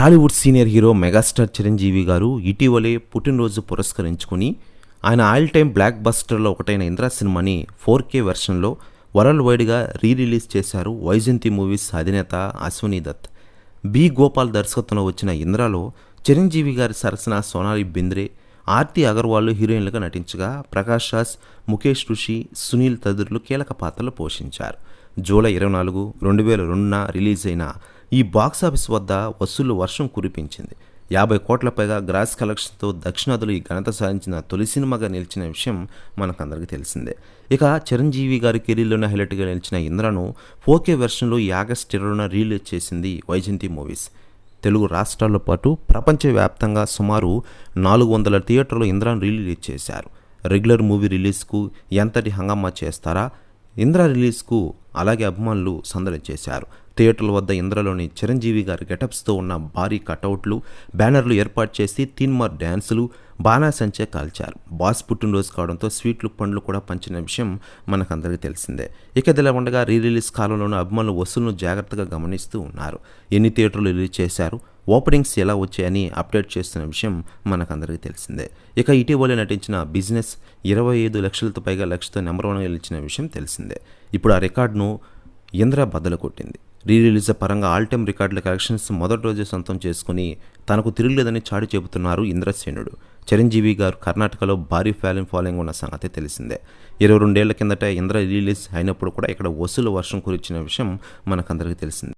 Tollywood senior hero megastar Chiranjeevi గారు ఇటీవలే పుట్టినరోజు పురస్కరించుకుని ఆయన ఆల్ టైమ్ బ్లాక్ బస్టర్లో ఒకటైన ఇంద్రా సినిమాని ఫోర్ కే వెర్షన్లో వరల్డ్ వైడ్గా రీ రిలీజ్ చేశారు వైజంతి మూవీస్ అధినేత అశ్వనీ దత్. బి గోపాల్ దర్శకత్వంలో వచ్చిన ఇంద్రాలో చిరంజీవి గారి సరసన సోనాలి బింద్రే ఆర్తి అగర్వాల్ హీరోయిన్లుగా నటించగా ప్రకాష్ రాజ్ ముఖేష్ ఋషి సునీల్ తదితరులు కీలక పాత్రలు పోషించారు. జూలై ఇరవై నాలుగు రెండు వేల రెండున రిలీజ్ అయిన ఈ బాక్సాఫీస్ వద్ద వసూళ్ళు వర్షం కురిపించింది. యాభై కోట్ల పైగా గ్రాస్ కలెక్షన్తో దక్షిణాదులు ఈ ఘనత సాధించిన తొలి సినిమాగా నిలిచిన విషయం మనకందరికీ తెలిసిందే. ఇక చిరంజీవి గారి కెరీర్లోనే హైలైట్గా నిలిచిన ఇంద్రను ఫోకే వెర్షన్లో ఈ ఆగస్ట్ ఇరవైన రిలీజ్ చేసింది వైజంతి మూవీస్. తెలుగు రాష్ట్రాలతో పాటు ప్రపంచవ్యాప్తంగా సుమారు నాలుగు వందల థియేటర్లు ఇంద్రాను రిలీజ్ చేశారు. రెగ్యులర్ మూవీ రిలీజ్కు ఎంతటి హంగామా చేస్తారా? ఇంద్ర రిలీజ్కు అలాగే అభిమానులు సందడి చేశారు. థియేటర్ల వద్ద ఇంద్రలోని చిరంజీవి గారి గెటప్స్తో ఉన్న భారీ కటౌట్లు బ్యానర్లు ఏర్పాటు చేసి తీన్మార్ డ్యాన్సులు బాణాసంచే కాల్చారు. బాస్ పుట్టినరోజు కావడంతో స్వీట్లు పండ్లు కూడా పంచిన విషయం మనకందరికీ తెలిసిందే. ఇక ఇదిలా ఉండగా రీ రిలీజ్ కాలంలోనూ అభిమానులు వసూలను జాగ్రత్తగా గమనిస్తూ ఉన్నారు. ఎన్ని థియేటర్లు రిలీజ్ చేశారు? ఓపెనింగ్స్ ఎలా వచ్చాయని అప్డేట్ చేస్తున్న విషయం మనకందరికీ తెలిసిందే. ఇక ఇటీవలే నటించిన బిజినెస్ ఇరవై ఐదు లక్షలతో పైగా లక్షతో నెంబర్ వన్ గెలిచిన విషయం తెలిసిందే. ఇప్పుడు ఆ రికార్డును ఇంద్ర బద్దలు కొట్టింది. రీ రిలీజ్ పరంగా ఆల్ టైమ్ రికార్డుల కలెక్షన్స్ మొదటి రోజే సొంతం చేసుకుని తనకు తిరగలేదని చాటి చెబుతున్నారు ఇంద్రసేనుడు చిరంజీవి గారు కర్ణాటకలో భారీ ఫ్యాలింగ్ ఫాలోయింగ్ ఉన్న సంగతి తెలిసిందే. ఇరవై రెండేళ్ళ కిందట ఇంద్ర రిలీజ్ అయినప్పుడు కూడా ఇక్కడ వసూలు వర్షం కురిచిన విషయం మనకందరికీ తెలిసిందే.